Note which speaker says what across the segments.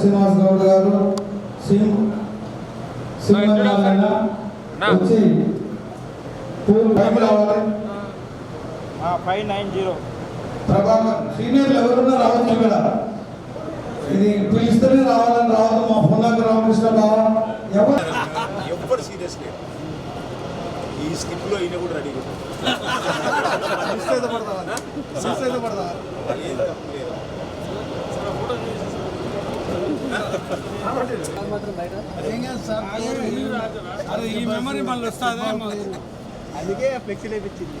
Speaker 1: శ్రీనివాస్ గౌడ్ గారు సింగ్ వచ్చి
Speaker 2: five nine zero.
Speaker 1: Prabhakar సీనియర్లు ఎవరున్నా రావచ్చు ఇక్కడ. ఇది పిలిస్తేనే రావాలని రావద్దు మా పొన్నాక రామకృష్ణ బావ ఎవరు?
Speaker 3: ఎవ్వరు సీరియస్ లేదు. ఈ ఈయన కూడా రెడీ తప్పు లేదు.
Speaker 4: ఈ మెమరీ మళ్ళీ వస్తుంది
Speaker 2: అందుకే flexi లేపించింది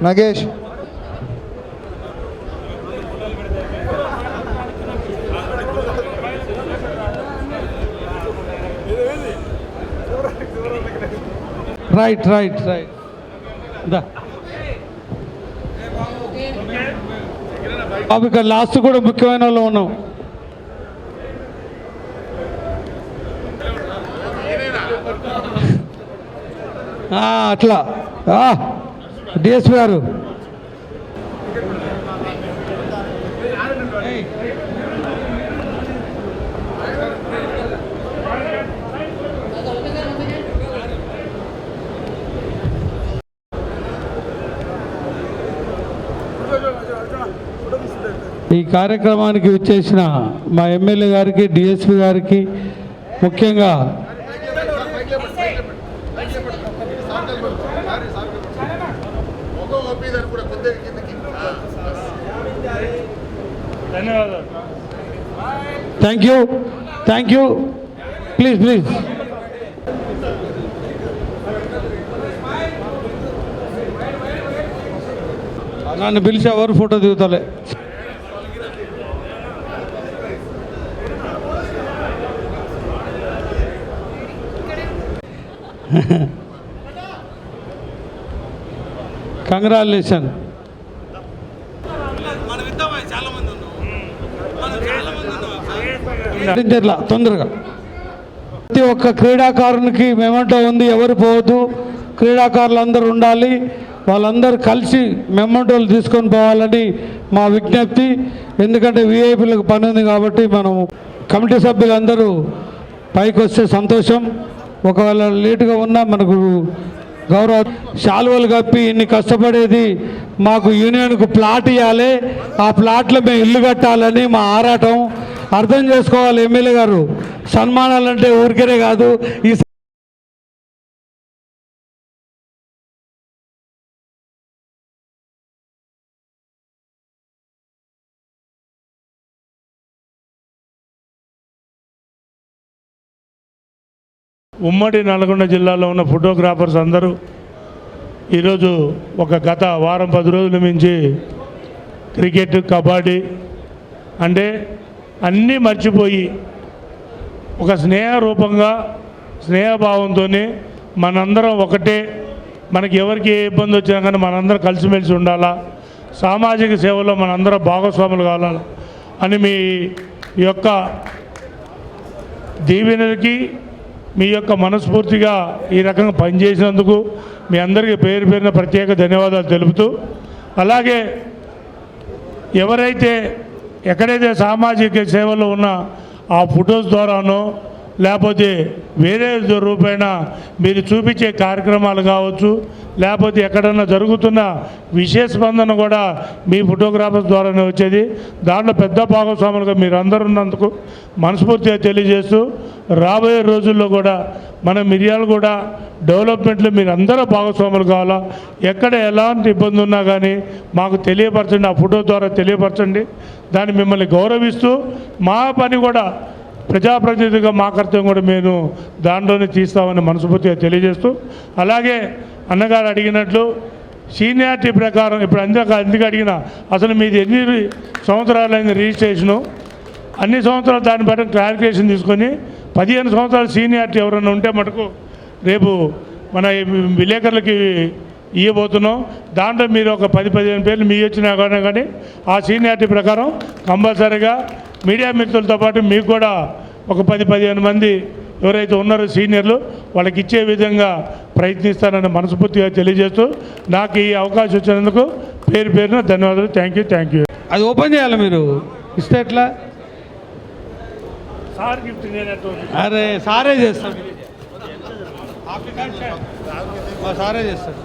Speaker 4: right
Speaker 1: Nagesh. Right right right బాబు ఇక్కడ లాస్ట్ కూడా ముఖ్యమైన వాళ్ళు ఉన్నాం. అట్లా. డిఎస్పి గారు. ఈ కార్యక్రమానికి విచ్చేసిన మా ఎమ్మెల్యే గారికి డిఎస్పి గారికి ముఖ్యంగా
Speaker 4: ధన్యవాదాలు
Speaker 1: thank you thank you please please నన్ను పిలిచి ఎవరు ఫోటో దిగుతలే. కంగ్రాచులేషన్
Speaker 4: మనం ఇద్దామా చాలా మంది ఉన్నాం మనం చాలా మంది ఉన్నాం
Speaker 1: తొందరగా. ప్రతి ఒక్క క్రీడాకారునికి మెమంటో ఉంది ఎవరు పోవద్దు. క్రీడాకారులు అందరూ ఉండాలి. వాళ్ళందరూ కలిసి మెమంటోలు తీసుకొని పోవాలని మా విజ్ఞప్తి. ఎందుకంటే విఐపీలకు పని ఉంది కాబట్టి మనం కమిటీ సభ్యులందరూ పైకి వస్తే సంతోషం. ఒకవేళ లేటుగా ఉన్నా మనకు గౌరవ శాలువలు కప్పి ఇన్ని కష్టపడేది మాకు యూనియన్కు ప్లాట్ ఇవ్వాలి ఆ ప్లాట్లో మేము ఇల్లు కట్టాలని మా ఆరాటం. అర్థం చేసుకోవాలి ఎమ్మెల్యే గారు. సన్మానాలు అంటే ఊరికేనే కాదు. ఈ
Speaker 4: ఉమ్మడి నల్గొండ జిల్లాలో ఉన్న ఫోటోగ్రాఫర్స్ అందరూ ఈరోజు ఒక గత వారం పది రోజుల నుంచి క్రికెట్ కబడ్డీ అంటే అన్నీ మర్చిపోయి ఒక స్నేహ రూపంగా స్నేహభావంతో మనందరం ఒకటే. మనకి ఎవరికి ఏ ఇబ్బంది వచ్చినా కానీ మనందరం కలిసిమెలిసి ఉండాలా. సామాజిక సేవలో మనందరం భాగస్వాములు కావాలా అని మీ యొక్క దీవెనలకి మీ యొక్క మనస్ఫూర్తిగా ఈ రకంగా పనిచేసినందుకు మీ అందరికీ పేరు పేరున ప్రత్యేక ధన్యవాదాలు తెలుపుతూ అలాగే ఎవరైతే ఎక్కడైతే సామాజిక సేవలో ఉన్న ఆ ఫొటోస్ ద్వారానో లేకపోతే వేరే రూపైన మీరు చూపించే కార్యక్రమాలు కావచ్చు లేకపోతే ఎక్కడన్నా జరుగుతున్న విశేష స్పందన కూడా మీ ఫోటోగ్రాఫర్స్ ద్వారానే వచ్చేది. దాంట్లో పెద్ద భాగస్వాములుగా మీరు అందరూ ఉన్నందుకు మనస్ఫూర్తిగా తెలియజేస్తూ రాబోయే రోజుల్లో కూడా మన మిరియాలు కూడా డెవలప్మెంట్లో మీరు అందరూ భాగస్వాములు కావాలా? ఎక్కడ ఎలాంటి ఇబ్బంది ఉన్నా కానీ మాకు తెలియపరచండి ఆ ఫోటో ద్వారా తెలియపరచండి. దాన్ని మిమ్మల్ని గౌరవిస్తూ మా పని కూడా ప్రజాప్రతినిధిగా మా కర్తవ్యం కూడా మేము దాంట్లోనే తీస్తామని మనస్ఫూర్తిగా తెలియజేస్తూ అలాగే అన్నగారు అడిగినట్లు సీనియారిటీ ప్రకారం ఇప్పుడు అందుక అందుకే అడిగిన అసలు మీది ఎన్ని సంవత్సరాలైన రిజిస్ట్రేషను? అన్ని సంవత్సరాలు దాన్ని బట్టి క్లారిఫికేషన్ తీసుకొని పదిహేను సంవత్సరాల సీనియారిటీ ఎవరైనా ఉంటే మటుకు రేపు మన విలేకరులకి ఇవ్వబోతున్నాం దాంట్లో మీరు ఒక పది పదిహేను పేర్లు మీ వచ్చినా కానీ కానీ ఆ సీనియారిటీ ప్రకారం కంపల్సరీగా మీడియా మిత్రులతో పాటు మీకు కూడా ఒక పది పదిహేను మంది ఎవరైతే ఉన్నారో సీనియర్లు వాళ్ళకి ఇచ్చే విధంగా ప్రయత్నిస్తానని మనస్ఫూర్తిగా తెలియజేస్తూ నాకు ఈ అవకాశం వచ్చినందుకు పేరు పేరున ధన్యవాదాలు. థ్యాంక్ యూ థ్యాంక్ యూ
Speaker 1: అది ఓపెన్ చేయాలి మీరు? ఇస్తే ఎట్లా?
Speaker 4: సార్ గిఫ్ట్ నేను
Speaker 1: అరే సారే చేస్తాడు. మా సారే చేస్తాడు.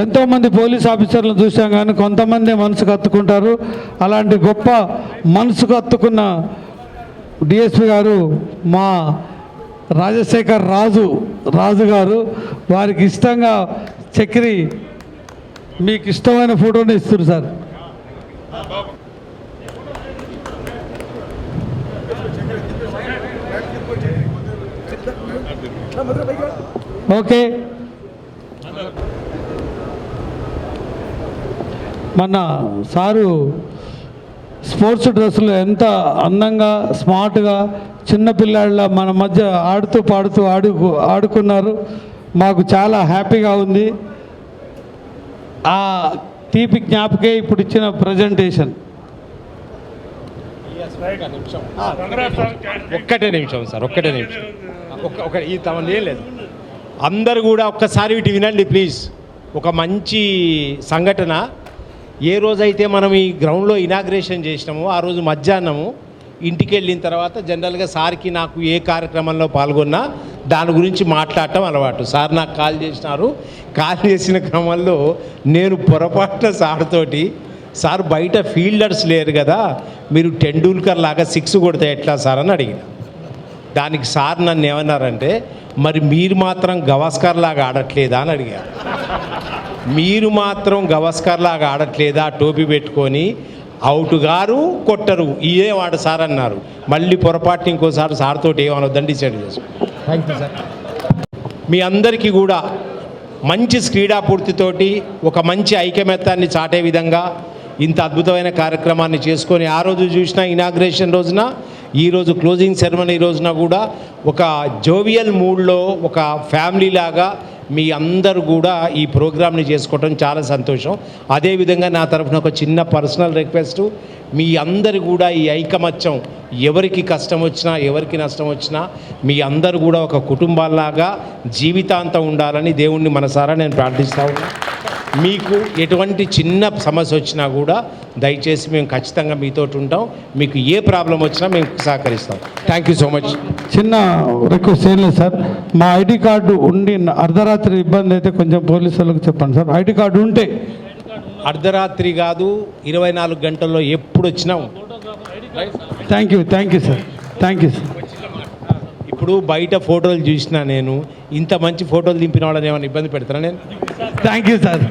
Speaker 1: ఎంతోమంది పోలీస్ ఆఫీసర్లను చూసాం కానీ కొంతమంది మనసుకు కత్తుకుంటారు అలాంటి గొప్ప మనసుకు కత్తుకున్న డిఎస్పి గారు మా రాజశేఖర్ రాజు రాజు గారు వారికి ఇష్టంగా చక్రి మీకు ఇష్టమైన ఫోటోని ఇస్తారు సార్. ఓకే. మన సారు స్పోర్ట్స్ డ్రెస్సులు ఎంత అందంగా స్మార్ట్గా చిన్నపిల్లాళ్ళ మన మధ్య ఆడుతూ పాడుతూ ఆడు ఆడుకున్నారు. మాకు చాలా హ్యాపీగా ఉంది. ఆ తీపి జ్ఞాపకే ఇప్పుడు ఇచ్చిన ప్రజెంటేషన్
Speaker 5: ఒక్కటే నిమిషం సార్ ఒక్కటే నిమిషం. ఒక ఈ తమ ఏం లేదు. అందరు కూడా ఒక్కసారి వీటి వినండి ప్లీజ్. ఒక మంచి సంఘటన ఏ రోజైతే మనం ఈ గ్రౌండ్లో ఇనాగ్రేషన్ చేసినామో ఆ రోజు మధ్యాహ్నము ఇంటికి వెళ్ళిన తర్వాత జనరల్గా సార్కి నాకు ఏ కార్యక్రమంలో పాల్గొన్నా దాని గురించి మాట్లాడటం అలవాటు. సార్ నాకు కాల్ చేసినారు. కాల్ చేసిన క్రమంలో నేను పొరపాటున సార్తోటి సార్ బయట ఫీల్డర్స్ లేరు కదా మీరు టెండూల్కర్ లాగా సిక్స్ కొడితే ఎట్లా సార్? అని అడిగిన. దానికి సార్ నన్ను ఏమన్నారంటే మరి మీరు మాత్రం గవాస్కర్ లాగా ఆడట్లేదా? అని అడిగారు. మీరు మాత్రం గవాస్కర్ లాగా ఆడట్లేదా? టోపీ పెట్టుకొని అవుట్ గారు కొట్టరు. ఇదే వాడు సార్ అన్నారు. మళ్ళీ పొరపాటున ఇంకోసారి సార్తో ఏమనొద్దని డిసైడ్ చేసుకో థ్యాంక్ యూ సార్ మీ అందరికీ కూడా మంచి క్రీడాపూర్తితోటి ఒక మంచి ఐకమత్యాన్ని చాటే విధంగా ఇంత అద్భుతమైన కార్యక్రమాన్ని చేసుకొని ఆ రోజు చూసిన ఇనాగ్రేషన్ రోజున ఈ రోజు క్లోజింగ్ సెరమనీ రోజున కూడా ఒక జోవియల్ మూడ్లో ఒక ఫ్యామిలీ లాగా మీ అందరూ కూడా ఈ ప్రోగ్రామ్ని చేసుకోవటం చాలా సంతోషం. అదేవిధంగా నా తరఫున ఒక చిన్న పర్సనల్ రిక్వెస్ట్. మీ అందరు కూడా ఈ ఐకమత్యం ఎవరికి కష్టం వచ్చినా ఎవరికి నష్టం వచ్చినా మీ అందరూ కూడా ఒక కుటుంబాల్లాగా జీవితాంతం ఉండాలని దేవుణ్ణి మనసారా నేను ప్రార్థిస్తా మీకు ఎటువంటి చిన్న సమస్య వచ్చినా కూడా దయచేసి మేము ఖచ్చితంగా మీతోటి ఉంటాం. మీకు ఏ ప్రాబ్లం వచ్చినా మేము సహకరిస్తాం. థ్యాంక్ యూ సో మచ్
Speaker 1: చిన్న రిక్వెస్ట్ ఏం లేదు సార్. మా ఐడి కార్డు ఉండి అర్ధరాత్రి ఇబ్బంది అయితే కొంచెం పోలీసు వాళ్ళకి చెప్పండి సార్. ఐడి కార్డు ఉంటే.
Speaker 5: అర్ధరాత్రి కాదు ఇరవై నాలుగు గంటల్లో ఎప్పుడు వచ్చినా?
Speaker 1: Thank you thank you sir thank you sir
Speaker 5: ఇప్పుడు బయట ఫోటోలు చూసినా నేను ఇంత మంచి ఫోటోలు దింపిన వాళ్ళని ఏమైనా ఇబ్బంది పెడతారా నేను?
Speaker 1: థ్యాంక్ యూ సార్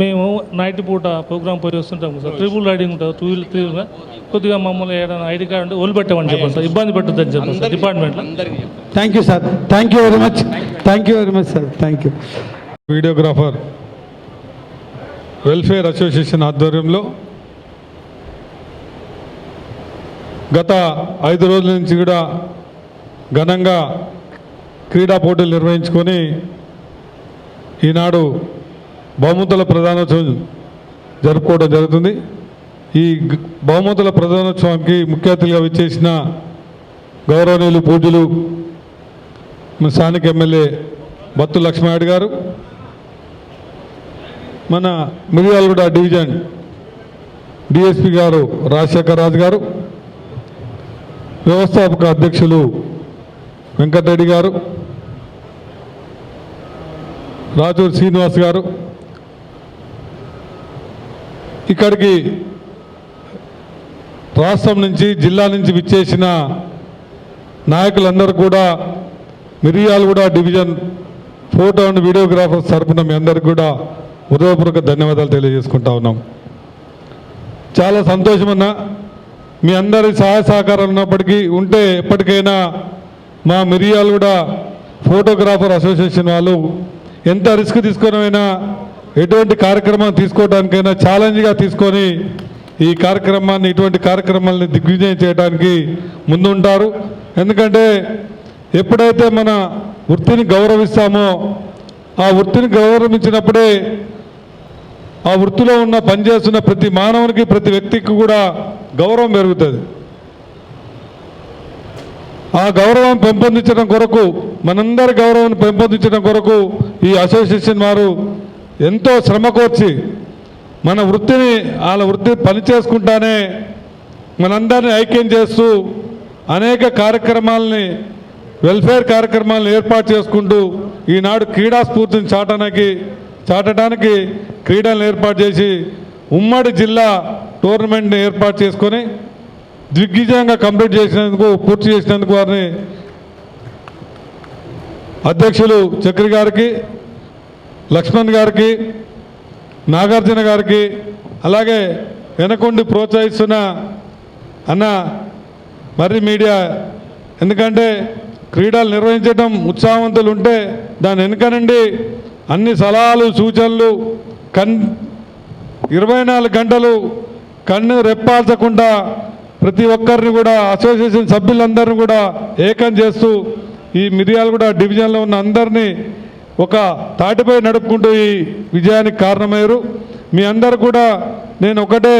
Speaker 6: మేము నైట్ పూట ప్రోగ్రామ్ పోయి వస్తుంటాం సార్ ట్రిపుల్ రైడింగ్ ఉంటుంది టూ వీలర్ త్రీ వీలర్ కొద్దిగా మమ్మల్ని ఏదైనా ఐడి కార్డు ఉంటే ఒళ్ళు పెట్టామని చెప్పండి సార్. ఇబ్బంది పెట్టద్దని చెప్పండి సార్ డిపార్ట్మెంట్లో.
Speaker 5: అందరికీ
Speaker 1: thank you sir thank you very much thank you very much sir thank you
Speaker 7: videographer welfare association ఆధ్వర్యంలో గత ఐదు రోజుల నుంచి కూడా ఘనంగా క్రీడా పోటీలు నిర్వహించుకొని ఈనాడు బహుమతుల ప్రధానోత్సవం జరుపుకోవడం జరుగుతుంది. ఈ బహుమతుల ప్రధానోత్సవానికి ముఖ్య అతిథిగా విచ్చేసిన గౌరవనీయులు పూజలు మన స్థానిక ఎమ్మెల్యే బత్తు లక్ష్మారెడ్డి గారు మన మిర్యాలగూడ డివిజన్ డిఎస్పి గారు రాజశేఖర్ రాజు గారు వ్యవస్థాపక అధ్యక్షులు వెంకటరెడ్డి గారు రాజూరి శ్రీనివాస్ గారు. ఇక్కడికి రాష్ట్రం నుంచి జిల్లా నుంచి విచ్చేసిన నాయకులందరూ కూడా Miryalaguda division photo and videographers తరపున మీ అందరికి కూడా హృదయపూర్వక ధన్యవాదాలు తెలియజేసుకుంటా ఉన్నాం. చాలా సంతోషమన్నా మీ అందరి సహాయ సహకారాలు ఉన్నప్పటికీ ఉంటే ఎప్పటికైనా మా మిరియాలు కూడా ఫోటోగ్రాఫర్ అసోసియేషన్ వాళ్ళు ఎంత రిస్క్ తీసుకొనైనా ఎటువంటి కార్యక్రమం తీసుకోవడానికైనా ఛాలెంజ్గా తీసుకొని ఈ కార్యక్రమాన్ని ఇటువంటి కార్యక్రమాలని దిగ్విజయం చేయడానికి ముందుంటారు. ఎందుకంటే ఎప్పుడైతే మన వృత్తిని గౌరవిస్తామో ఆ వృత్తిని గౌరవించినప్పుడే ఆ వృత్తిలో ఉన్న పనిచేస్తున్న ప్రతి మానవునికి ప్రతి వ్యక్తికి కూడా గౌరవం పెరుగుతుంది. ఆ గౌరవం పెంపొందించడం కొరకు మనందరి గౌరవం పెంపొందించడం కొరకు ఈ అసోసియేషన్ వారు ఎంతో శ్రమ కోర్చి మన వృత్తిని వాళ్ళ వృత్తి పని చేసుకుంటానే మనందరినీ ఐక్యం చేస్తూ అనేక కార్యక్రమాలని వెల్ఫేర్ కార్యక్రమాలను ఏర్పాటు చేసుకుంటూ ఈనాడు క్రీడా స్ఫూర్తిని చాటడానికి చాటడానికి క్రీడలను ఏర్పాటు చేసి ఉమ్మడి జిల్లా టోర్నమెంట్ని ఏర్పాటు చేసుకొని దిగ్విజయంగా కంప్లీట్ చేసినందుకు పూర్తి చేసినందుకు వారిని అధ్యక్షులు చక్రి గారికి లక్ష్మణ్ గారికి నాగార్జున గారికి అలాగే వెనకొండి ప్రోత్సహిస్తున్న అన్న మర్రి మీడియా. ఎందుకంటే క్రీడలు నిర్వహించడం ఉత్సాహవంతులు ఉంటే దాని వెనుక నుండి అన్ని సలహాలు సూచనలు కన్ ఇరవై నాలుగు గంటలు కన్ను రెప్పాల్చకుండా ప్రతి ఒక్కరిని కూడా అసోసియేషన్ సభ్యులందరినీ కూడా ఏకం చేస్తూ ఈ మిర్యాలగూడ డివిజన్లో ఉన్న అందరినీ ఒక తాటిపై నడుపుకుంటూ ఈ విజయానికి కారణమయ్యారు. మీ అందరు కూడా నేను ఒకటే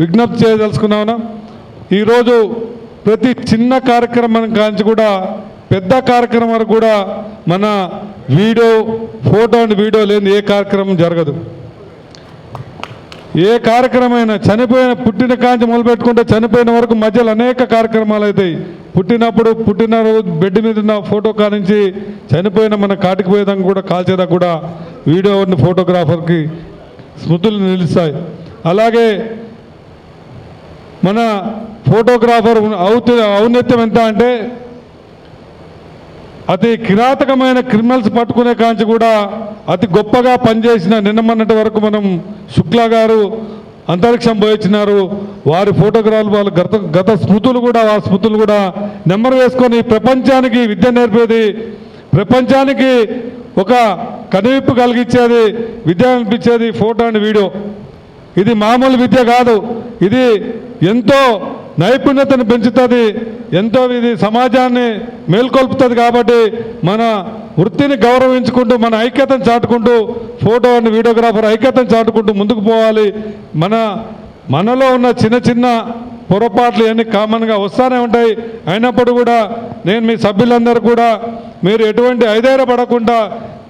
Speaker 7: విజ్ఞప్తి చేయదలుచుకున్నాను. ఈరోజు ప్రతి చిన్న కార్యక్రమం కాంచి కూడా పెద్ద కార్యక్రమం కూడా మన వీడియో ఫోటో అండ్ వీడియో లేని ఏ కార్యక్రమం జరగదు. ఏ కార్యక్రమైనా చనిపోయిన పుట్టిన కాంచి మొదలుపెట్టుకుంటే చనిపోయిన వరకు మధ్యలో అనేక కార్యక్రమాలు అవుతాయి. పుట్టినప్పుడు పుట్టిన రోజు బెడ్ మీద ఉన్న ఫోటో కానించి చనిపోయిన మన కాటికి పోయేదాకా కూడా కాల్చేదాకా కూడా వీడియో ఉన్న ఫోటోగ్రాఫర్కి స్మృతులు నిలుస్తాయి. అలాగే మన ఫోటోగ్రాఫర్ ఔత ఔన్నత్యం ఎంత అంటే అతి కిరాతకమైన క్రిమినల్స్ పట్టుకునే కాంచి కూడా అతి గొప్పగా పనిచేసిన నిన్నమన్నటి వరకు మనం శుక్లా గారు అంతరిక్షం పోయించినారు. వారి ఫోటోగ్రాఫ్లు వాళ్ళ గత గత స్మృతులు కూడా ఆ స్మృతులు కూడా నెంబర్ వేసుకొని ప్రపంచానికి విద్య నేర్పేది ప్రపంచానికి ఒక కనువిప్పు కలిగించేది విద్య అనిపించేది ఫోటో అండ్ వీడియో. ఇది మామూలు విద్య కాదు. ఇది ఎంతో నైపుణ్యతను పెంచుతుంది. ఎంతో ఇది సమాజాన్ని మేల్కొల్పుతుంది కాబట్టి మన వృత్తిని గౌరవించుకుంటూ మన ఐక్యతను చాటుకుంటూ ఫోటో అండ్ వీడియోగ్రాఫర్ ఐక్యతను చాటుకుంటూ ముందుకు పోవాలి. మన మనలో ఉన్న చిన్న చిన్న పొరపాట్లు ఇవన్నీ కామన్గా వస్తూనే ఉంటాయి. అయినప్పుడు కూడా నేను మీ సభ్యులందరూ కూడా మీరు ఎటువంటి ఐదేర పడకుండా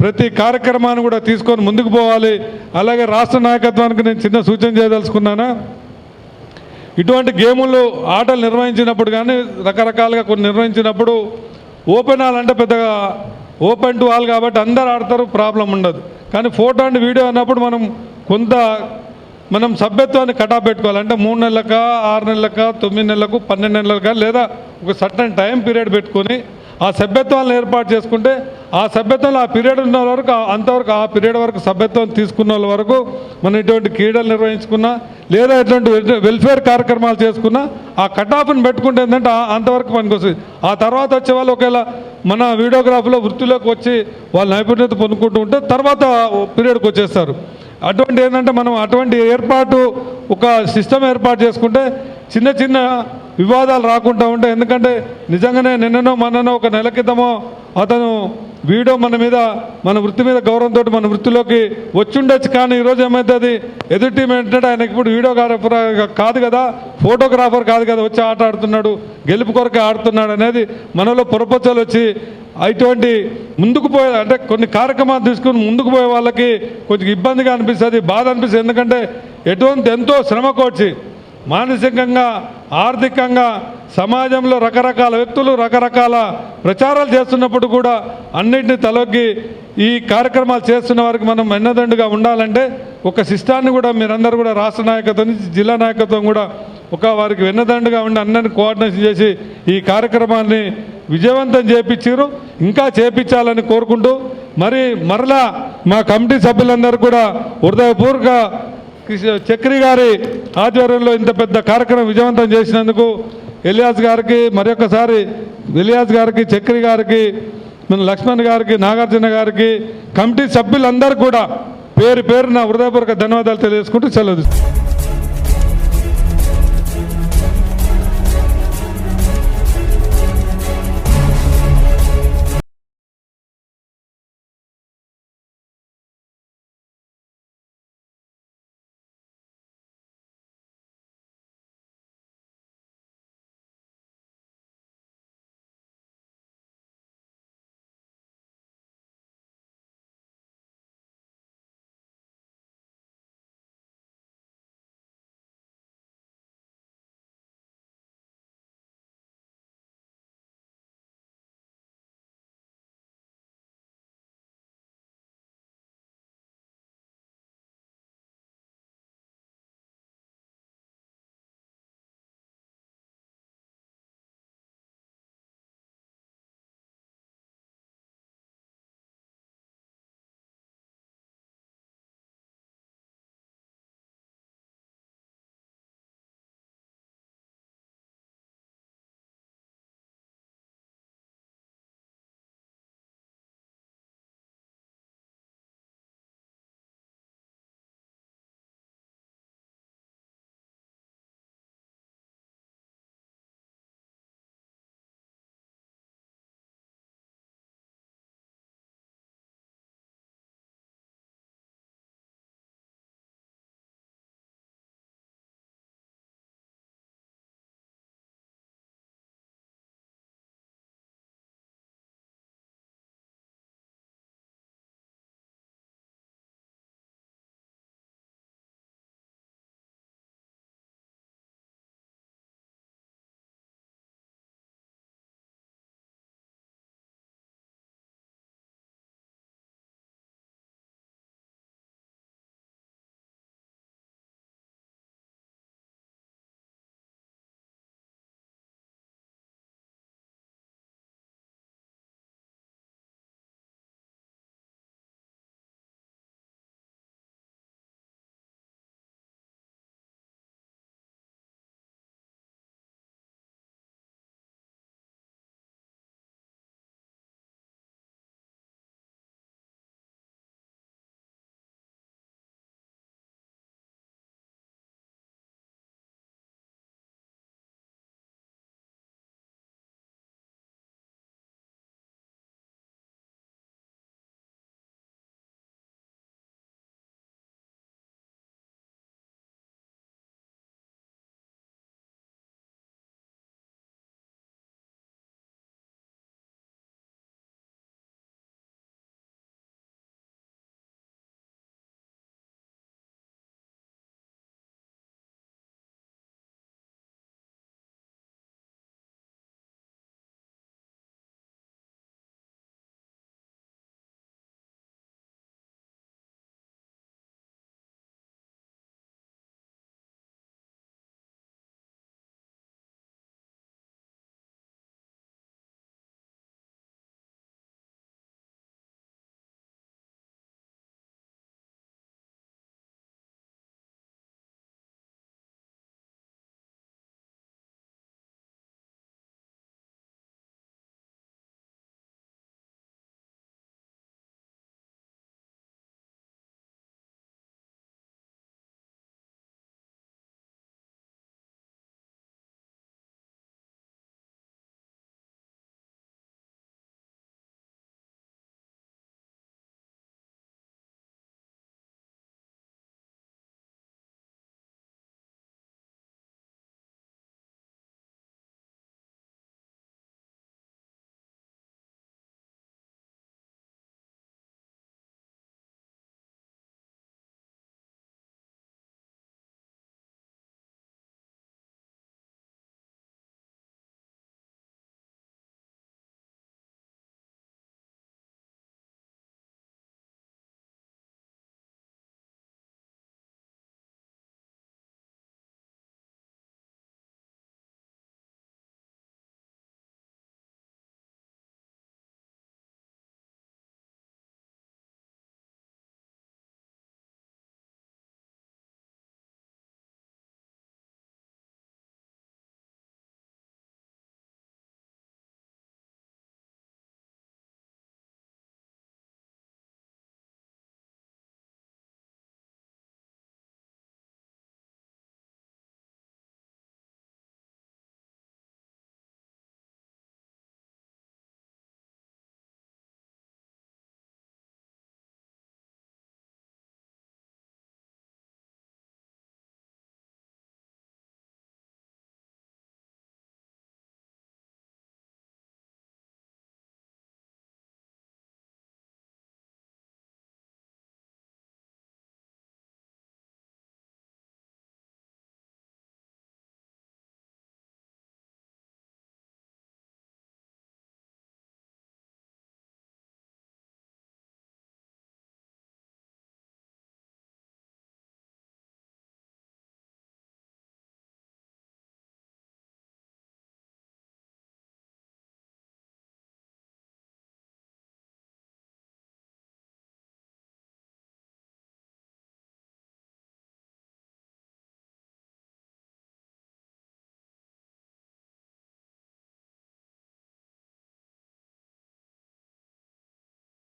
Speaker 7: ప్రతి కార్యక్రమాన్ని కూడా తీసుకొని ముందుకు పోవాలి. అలాగే రాష్ట్ర నాయకత్వానికి నేను చిన్న సూచన చేయదలుచుకున్నాను? ఇటువంటి గేములు ఆటలు నిర్వహించినప్పుడు కానీ రకరకాలుగా కొన్ని నిర్వహించినప్పుడు ఓపెన్ హాల్ అంటే పెద్దగా ఓపెన్ టు హాల్ కాబట్టి అందరు ఆడతారు ప్రాబ్లం ఉండదు. కానీ ఫోటో అండ్ వీడియో అన్నప్పుడు మనం కొంత మనం సభ్యత్వాన్ని కటా పెట్టుకోవాలి. అంటే మూడు నెలలక ఆరు నెలలక తొమ్మిది నెలలకు పన్నెండు నెలలక లేదా ఒక సర్టన్ టైం పీరియడ్ పెట్టుకొని ఆ సభ్యత్వాలను ఏర్పాటు చేసుకుంటే ఆ సభ్యత్వంలో ఆ పీరియడ్ ఉన్న వరకు అంతవరకు ఆ పీరియడ్ వరకు సభ్యత్వం తీసుకున్న వాళ్ళ వరకు మనం ఇటువంటి క్రీడలు నిర్వహించుకున్నా లేదా ఇటువంటి వెల్ఫేర్ కార్యక్రమాలు చేసుకున్నా ఆ కట్ ఆఫ్ని పెట్టుకుంటే ఏంటంటే ఆ- అంతవరకు పనికొస్తుంది. ఆ తర్వాత వచ్చే వాళ్ళు ఒకవేళ మన వీడియోగ్రాఫ్లో వృత్తిలోకి వచ్చి వాళ్ళ నైపుణ్యత పొందుకుంటూ ఉంటే తర్వాత పీరియడ్కి వచ్చేస్తారు. అటువంటి ఏంటంటే మనం అటువంటి ఏర్పాటు ఒక సిస్టమ్ ఏర్పాటు చేసుకుంటే చిన్న చిన్న వివాదాలు రాకుండా ఉంటాయి ఎందుకంటే నిజంగానే నిన్ననో మొన్ననో ఒక నెల క్రితమో అతను వీడియో మన మీద మన వృత్తి మీద గౌరవంతో మన వృత్తిలోకి వచ్చుండొచ్చు. కానీ ఈరోజు ఏమవుతుంది ఎదుటి టీం ఏంటంటే ఆయన ఇప్పుడు వీడియోగ్రాఫర్ కాదు కదా ఫోటోగ్రాఫర్ కాదు కదా వచ్చి ఆట ఆడుతున్నాడు గెలుపు కొరకే ఆడుతున్నాడు అనేది మనలో పొరపచ్చలు వచ్చి అటువంటి ముందుకు పోయే అంటే కొన్ని కార్యక్రమాలు తీసుకుని ముందుకు పోయే వాళ్ళకి కొంచెం ఇబ్బందిగా అనిపిస్తుంది బాధ అనిపిస్తుంది. ఎందుకంటే ఎటువంటి ఎంతో శ్రమ కోర్చి మానసికంగా ఆర్థికంగా సమాజంలో రకరకాల వ్యక్తులు రకరకాల ప్రచారాలు చేస్తున్నప్పుడు కూడా అన్నింటినీ తలొగ్గి ఈ కార్యక్రమాలు చేస్తున్న వారికి మనం వెన్నదండుగా ఉండాలంటే ఒక సిస్టాన్ని కూడా మీరందరూ కూడా రాష్ట్ర నాయకత్వం నుంచి జిల్లా నాయకత్వం కూడా ఒక వారికి వెన్నదండుగా ఉండి అందరిని కోఆర్డినేషన్ చేసి ఈ కార్యక్రమాన్ని విజయవంతం చేపించారు. ఇంకా చేపించాలని కోరుకుంటూ మరి మరలా మా కమిటీ సభ్యులందరూ కూడా హృదయపూర్వక చక్రి గారి ఆధ్వర్యంలో ఇంత పెద్ద కార్యక్రమం విజయవంతం చేసినందుకు ఎలియాస్ గారికి మరొకసారి ఎలియాస్ గారికి చక్రి గారికి మన లక్ష్మణ్ గారికి నాగార్జున గారికి కమిటీ సభ్యులందరూ కూడా పేరు పేరున హృదయపూర్వక ధన్యవాదాలు తెలియజేసుకుంటూ సెలవు